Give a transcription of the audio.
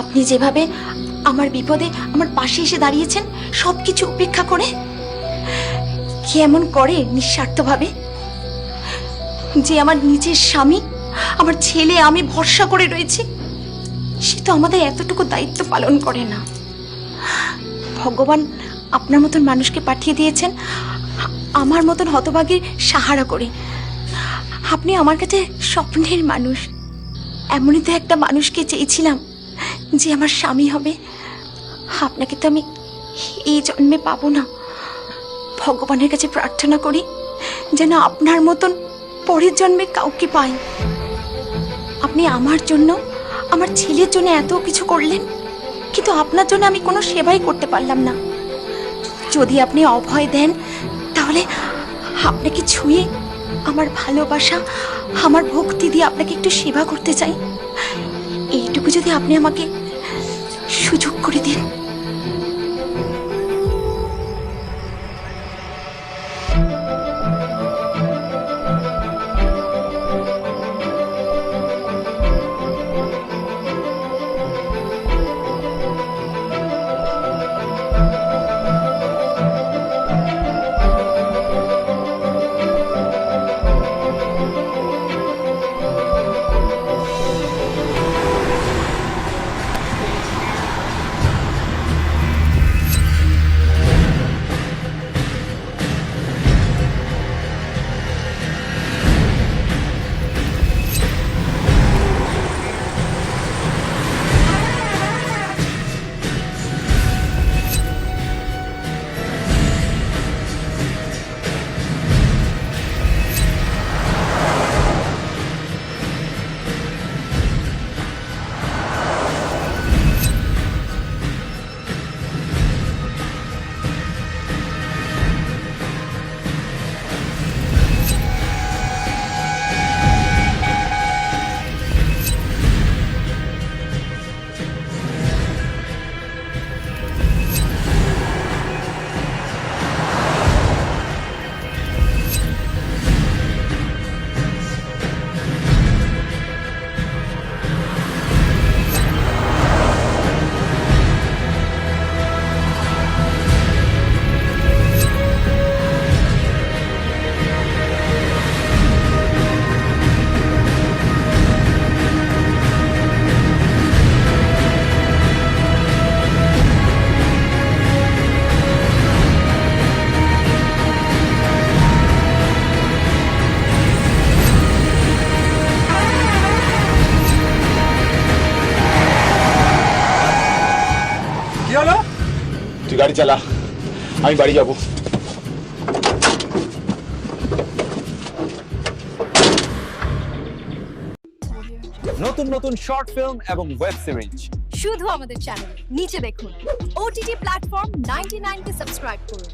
আপনি যেভাবে আমার বিপদে আমার পাশে এসে দাঁড়িয়েছেন সব কিছু উপেক্ষা করে কে এমন করে নিঃস্বার্থভাবে? যে আমার নিজের স্বামী, আমার ছেলে আমি ভরসা করে রয়েছি, সে তো আমাদের এতটুকু দায়িত্ব পালন করে না। ভগবান আপনার মতন মানুষকে পাঠিয়ে দিয়েছেন, আমার মতন হতভাগীর সাহারা করে। আপনি আমার কাছে স্বপ্নের মানুষ। এমনই তো একটা মানুষকে চেয়েছিলাম। যে আমার স্বামী হবে, আপনাকে তো আমি এই জন্মে পাবো না। ভগবানের কাছে প্রার্থনা করি যেন আপনার মতন পরের জন্মে কাউকে পাই। আপনি আমার জন্য, আমার ছেলের জন্য এত কিছু করলেন, কিন্তু আপনার জন্য আমি কোনো সেবাই করতে পারলাম না। যদি আপনি অভয় দেন, তাহলে আপনাকে ছুঁয়ে আমার ভালোবাসা, আমার ভক্তি দিয়ে আপনাকে একটু সেবা করতে চাই। যদি আপনি আমাকে সুযোগ করে দিন। হলো? তুই গাড়ি চালা। আমি বাড়ি যাব। নতুন নতুন শর্ট ফিল্ম এবং ওয়েব সিরিজ শুধু আমাদের চ্যানেল নিচে দেখুন। ওটিটি প্ল্যাটফর্ম নাইনটি নাইনকে সাবস্ক্রাইব করুন।